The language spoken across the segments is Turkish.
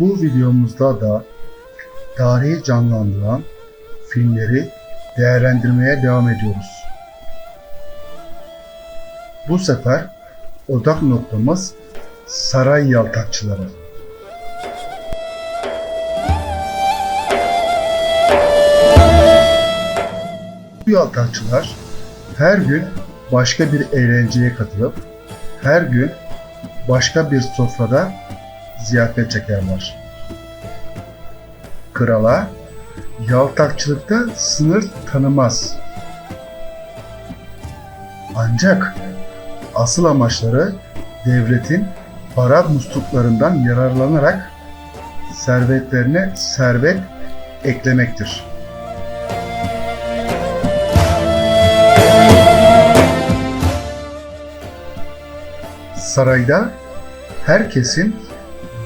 Bu videomuzda da tarihi canlandıran filmleri değerlendirmeye devam ediyoruz. Bu sefer odak noktamız saray yaltakçıları. Bu yaltakçılar her gün başka bir eğlenceye katılıp her gün başka bir sofrada ziyafet çekerler. Krala yaltakçılıkta sınır tanımaz. Ancak asıl amaçları devletin para musluklarından yararlanarak servetlerine servet eklemektir. Sarayda herkesin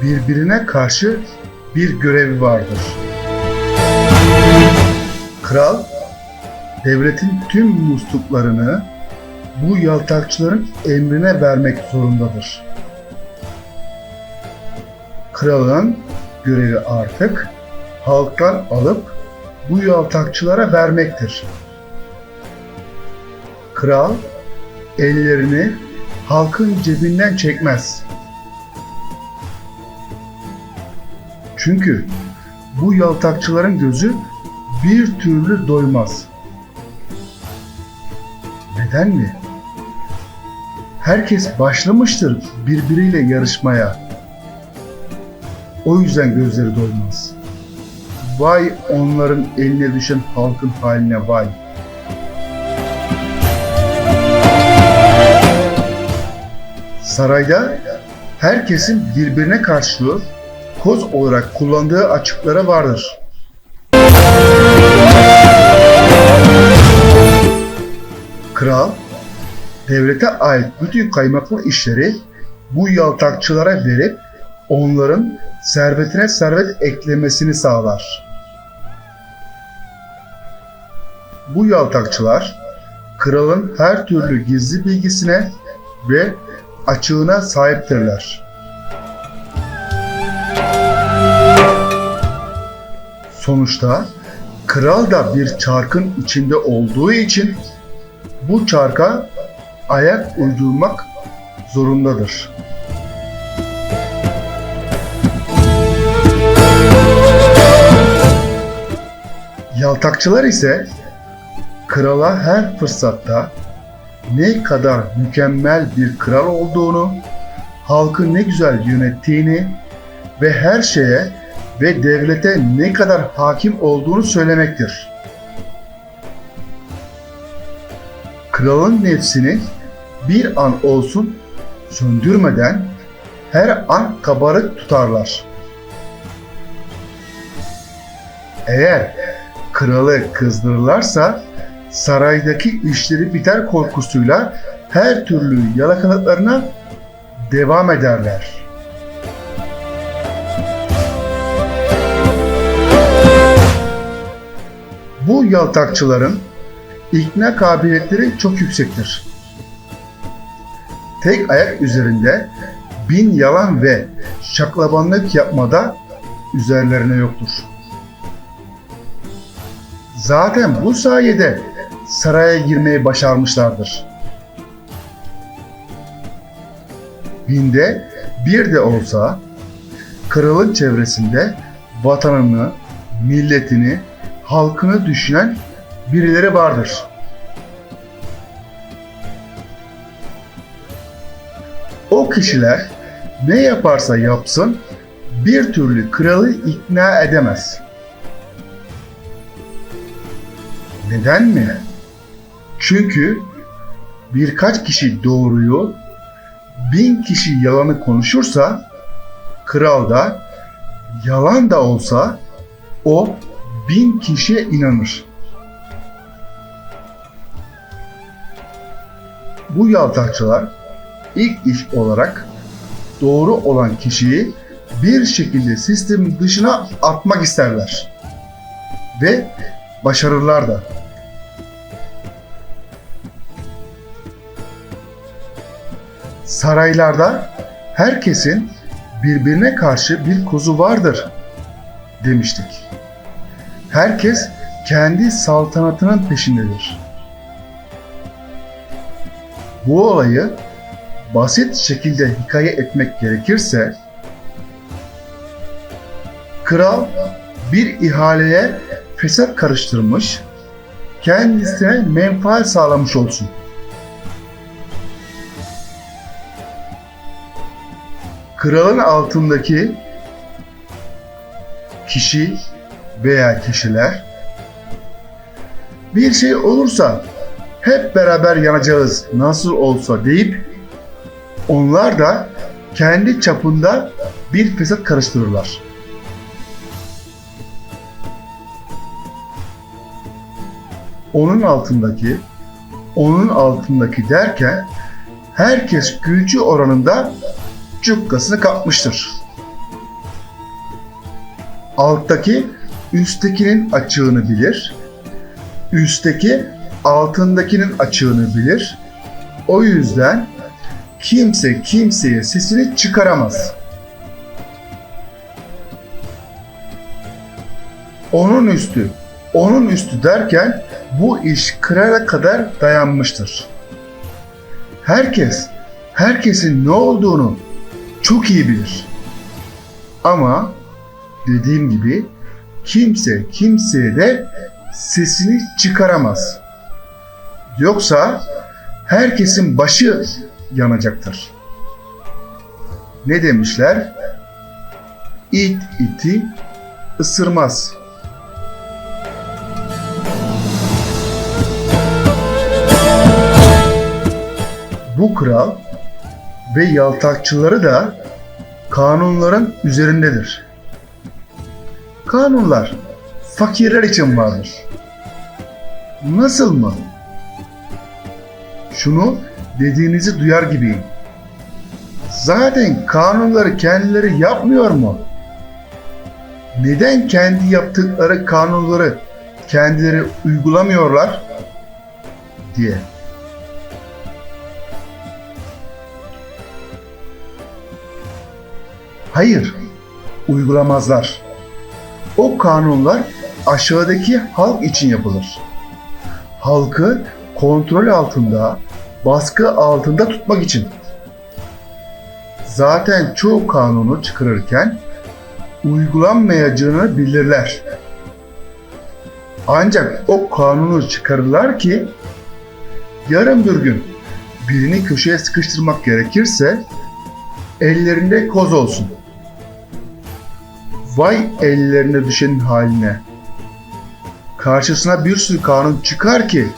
birbirine karşı bir görevi vardır. Kral devletin tüm musluklarını bu yaltakçıların emrine vermek zorundadır. Kralın görevi artık halktan alıp bu yaltakçılara vermektir. Kral ellerini halkın cebinden çekmez. Çünkü bu yaltakçıların gözü bir türlü doymaz. Neden mi? Herkes başlamıştır birbiriyle yarışmaya. O yüzden gözleri doymaz. Vay onların eline düşen halkın haline vay. Sarayda herkesin birbirine karşı koz olarak kullandığı açıklara vardır. Kral, devlete ait bütün kaymaklı işleri bu yaltakçılara verip onların servetine servet eklemesini sağlar. Bu yaltakçılar kralın her türlü gizli bilgisine ve açığına sahiptirler. Sonuçta kral da bir çarkın içinde olduğu için bu çarka ayak uydurmak zorundadır. Yaltakçılar ise krala her fırsatta ne kadar mükemmel bir kral olduğunu, halkı ne güzel yönettiğini ve her şeye ve devlete ne kadar hakim olduğunu söylemektir. Kralın nefsini bir an olsun söndürmeden her an kabarık tutarlar. Eğer kralı kızdırırlarsa saraydaki işleri biter korkusuyla her türlü yalakalıklarına devam ederler. Bu yaltakçıların ikna kabiliyetleri çok yüksektir. Tek ayak üzerinde bin yalan ve şaklabanlık yapmada üzerlerine yoktur. Zaten bu sayede saraya girmeyi başarmışlardır. Binde bir de olsa kralın çevresinde vatanını, milletini, halkını düşünen birileri vardır. O kişiler ne yaparsa yapsın bir türlü kralı ikna edemez. Neden mi? Çünkü birkaç kişi doğruyu, bin kişi yalanı konuşursa, kral da yalan da olsa o bin kişiye inanır. Bu yaltakçılar ilk iş olarak doğru olan kişiyi bir şekilde sistemin dışına atmak isterler. Ve başarırlar da. Saraylarda herkesin birbirine karşı bir kozu vardır demiştik. Herkes kendi saltanatının peşindedir. Bu olayı basit şekilde hikaye etmek gerekirse kral bir ihaleye fesat karıştırmış, kendisine menfaat sağlamış olsun. Kralın altındaki kişi veya kişiler bir şey olursa hep beraber yanacağız nasıl olsa deyip onlar da kendi çapında bir fesat karıştırırlar. Onun altındaki, onun altındaki derken herkes gücü oranında cukkasını kapmıştır. Alttaki üsttekinin açığını bilir. Üstteki altındakinin açığını bilir. O yüzden kimse kimseye sesini çıkaramaz. Onun üstü, onun üstü derken bu iş kırara kadar dayanmıştır. Herkes, herkesin ne olduğunu çok iyi bilir. Ama dediğim gibi kimse kimseye de sesini çıkaramaz. Yoksa herkesin başı yanacaktır. Ne demişler? İt iti ısırmaz. Bu kral ve yaltakçıları da kanunların üzerindedir. Kanunlar fakirler için vardır. Nasıl mı? Şunu dediğinizi duyar gibiyim. Zaten kanunları kendileri yapmıyor mu? Neden kendi yaptıkları kanunları kendileri uygulamıyorlar diye. Hayır, uygulamazlar. O kanunlar aşağıdaki halk için yapılır. Halkı kontrol altında, baskı altında tutmak için. Zaten çoğu kanunu çıkarırken uygulanmayacağını bilirler. Ancak o kanunu çıkarırlar ki yarın bir gün birini köşeye sıkıştırmak gerekirse ellerinde koz olsun. Vay ellerine düşenin haline. Karşısına bir sürü kanun çıkar ki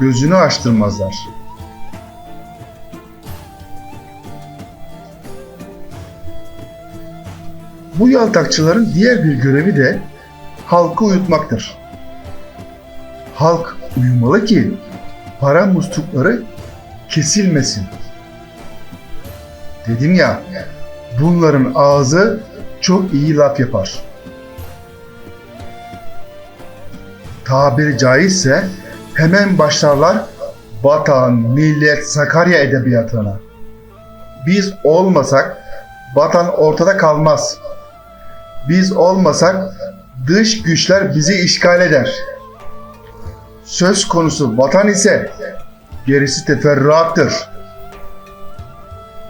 gözünü açtırmazlar. Bu yaltakçıların diğer bir görevi de halkı uyutmaktır. Halk uyumalı ki para muslukları kesilmesin. Dedim ya, bunların ağzı çok iyi laf yapar. Tabiri caizse hemen başlarlar vatan, millet, Sakarya edebiyatına. Biz olmasak vatan ortada kalmaz. Biz olmasak dış güçler bizi işgal eder. Söz konusu vatan ise gerisi teferruattır.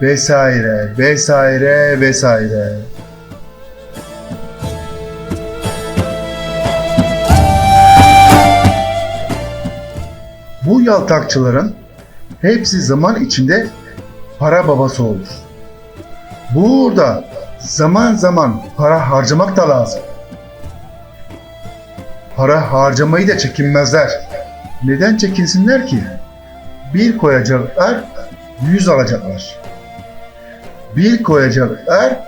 Vesaire, vesaire, vesaire. Bu yaltakçıların hepsi zaman içinde para babası olur. Burada zaman zaman para harcamak da lazım. Para harcamayı da çekinmezler. Neden çekinsinler ki? Bir koyacaklar, yüz alacaklar. Bir koyacaklar,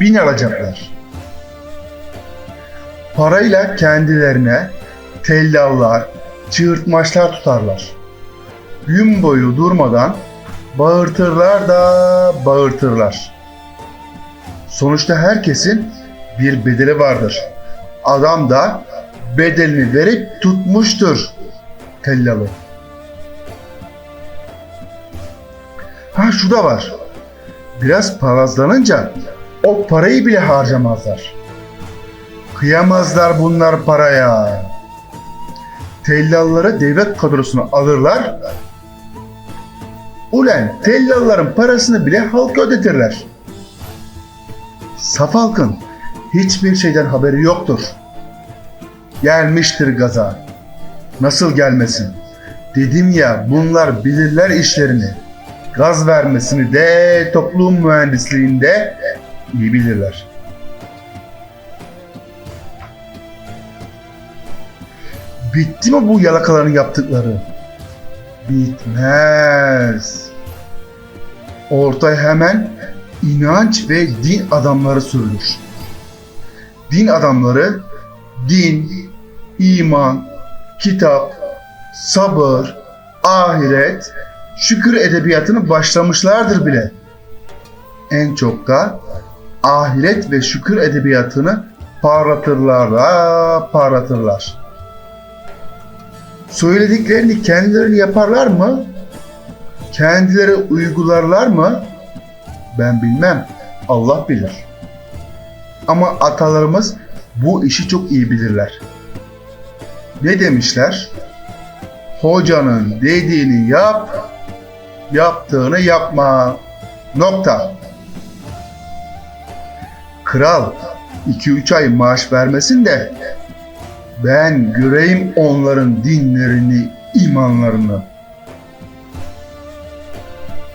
bin alacaklar. Parayla kendilerine tellallar, çığırtmaçlar tutarlar. Gün boyu durmadan bağırtırlar da bağırtırlar. Sonuçta herkesin bir bedeli vardır. Adam da bedelini verip tutmuştur tellalı. Ha şu da var. Biraz palazlanınca o parayı bile harcamazlar. Kıyamazlar bunlar paraya. Tellalları devlet kadrosuna alırlar. Ulen tellalların parasını bile halka ödetirler. Saf halkın hiçbir şeyden haberi yoktur. Gelmiştir gaza. Nasıl gelmesin? Dedim ya bunlar bilirler işlerini. Gaz vermesini de toplum mühendisliğinde iyi bilirler. Bitti mi bu yalakaların yaptıkları? Bitmez. Ortaya hemen inanç ve din adamları sürülür. Din adamları din, iman, kitap, sabır, ahiret, şükür edebiyatını başlamışlardır bile. En çok da ahiret ve şükür edebiyatını parlatırlar, ha, parlatırlar. Söylediklerini kendileri yaparlar mı? Kendileri uygularlar mı? Ben bilmem. Allah bilir. Ama atalarımız bu işi çok iyi bilirler. Ne demişler? Hocanın dediğini yap, yaptığını yapma. Nokta. Kral 2-3 ay maaş vermesin de ben göreyim onların dinlerini, imanlarını.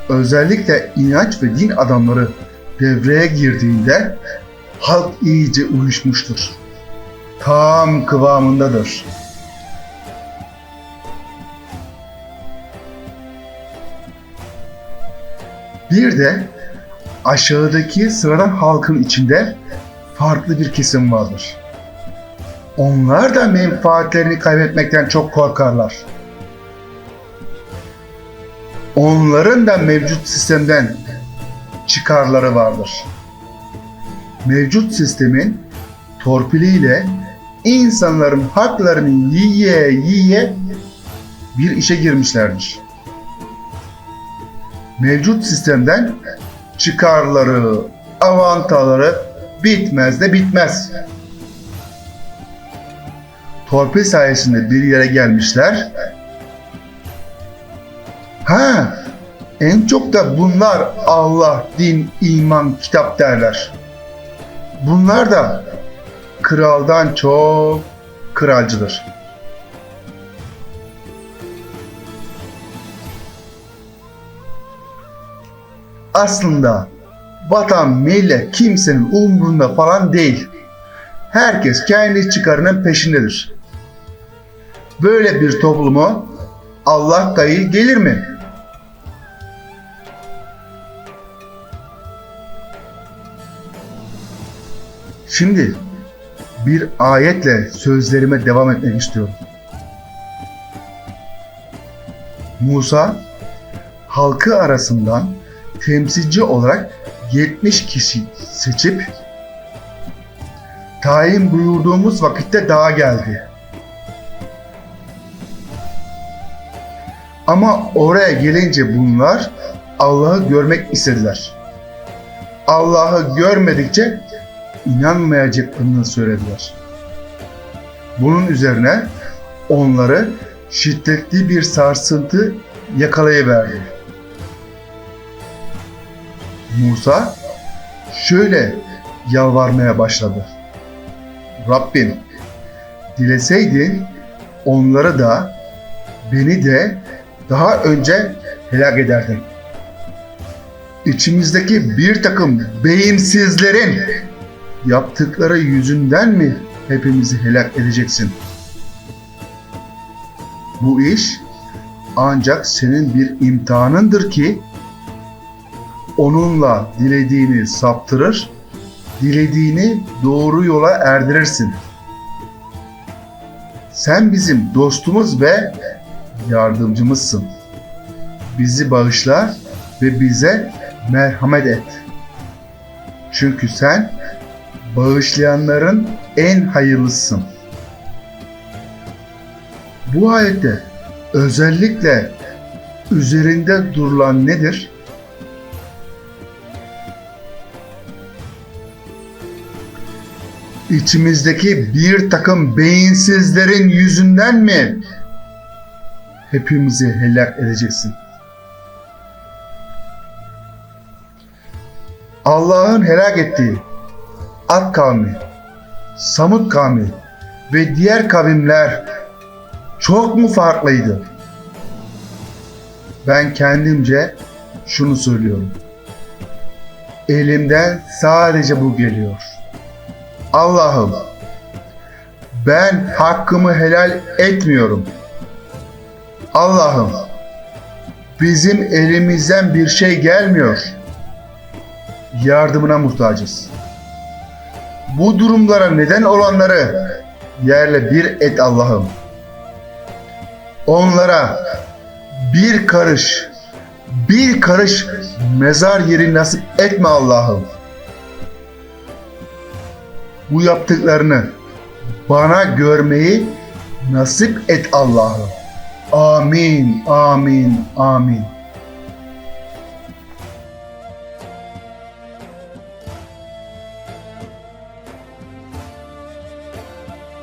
Özellikle inanç ve din adamları devreye girdiğinde halk iyice uyuşmuştur. Tam kıvamındadır. Bir de aşağıdaki sıradan halkın içinde farklı bir kesim vardır. Onlar da menfaatlerini kaybetmekten çok korkarlar. Onların da mevcut sistemden çıkarları vardır. Mevcut sistemin torpiliyle insanların haklarını yiye yiye bir işe girmişlerdir. Mevcut sistemden çıkarları, avantaları bitmez de bitmez. Torpil sayesinde bir yere gelmişler. Ha, en çok da bunlar Allah, din, iman, kitap derler. Bunlar da kraldan çok kralcıdır. Aslında vatan, millet kimsenin umrunda falan değil. Herkes kendi çıkarının peşindedir. Böyle bir toplumu Allah dayı gelir mi? Şimdi bir ayetle sözlerime devam etmek istiyorum. Musa halkı arasından temsilci olarak 70 kişi seçip tayin buyurduğumuz vakitte dağa geldi. Ama oraya gelince bunlar Allah'ı görmek istediler. Allah'ı görmedikçe inanmayacaklarını söylediler. Bunun üzerine onları şiddetli bir sarsıntı yakalayıverdi. Musa şöyle yalvarmaya başladı. Rabbim dileseydin onları da beni de daha önce helak ederdin. İçimizdeki bir takım beyimsizlerin yaptıkları yüzünden mi hepimizi helak edeceksin? Bu iş ancak senin bir imtihanındır ki onunla dilediğini saptırır, dilediğini doğru yola erdirirsin. Sen bizim dostumuz ve yardımcımızsın. Bizi bağışla ve bize merhamet et. Çünkü sen bağışlayanların en hayırlısın. Bu ayette özellikle üzerinde durulan nedir? İçimizdeki bir takım beyinsizlerin yüzünden mi hepimizi helak edeceksin? Allah'ın helak ettiği Ad kavmi, Samut kavmi ve diğer kavimler çok mu farklıydı? Ben kendimce şunu söylüyorum. Elimden sadece bu geliyor. Allah'ım ben hakkımı helal etmiyorum. Allah'ım bizim elimizden bir şey gelmiyor. Yardımına muhtacız. Bu durumlara neden olanları yerle bir et Allah'ım. Onlara bir karış, bir karış mezar yeri nasip etme Allah'ım. Bu yaptıklarını bana görmeyi nasip et Allah'ım. Amin, amin, amin.